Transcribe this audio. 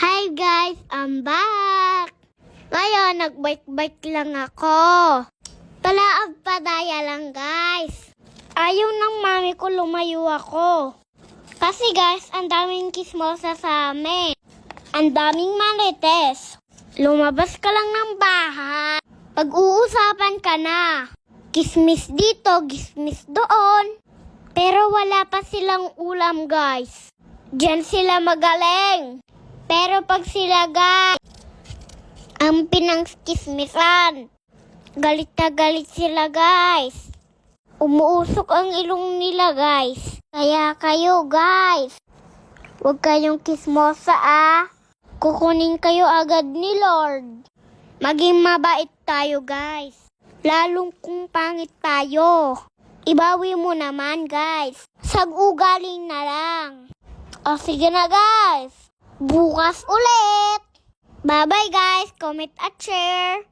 Hi guys, I'm back! Ngayon, nagbike-bike lang ako. Palaab padaya lang guys. Ayaw ng mami ko lumayo ako. Kasi guys, ang daming kismosa sa amin. Ang daming marites. Lumabas ka lang ng bahay. Pag-uusapan ka na. Kismis dito, kismis doon. Pero wala pa silang ulam guys. Diyan sila magaling. Pero pag sila guys, ang pinangkismisan. Galit na galit sila guys. Umuusok ang ilong nila guys. Kaya kayo guys, huwag kayong kismosa ah. Kukunin kayo agad ni Lord. Maging mabait tayo guys. Lalong kung pangit tayo. Ibawi mo naman guys. Sag-ugaling na lang. O sige na guys. Bukas ulit. Bye-bye guys. Comment at share.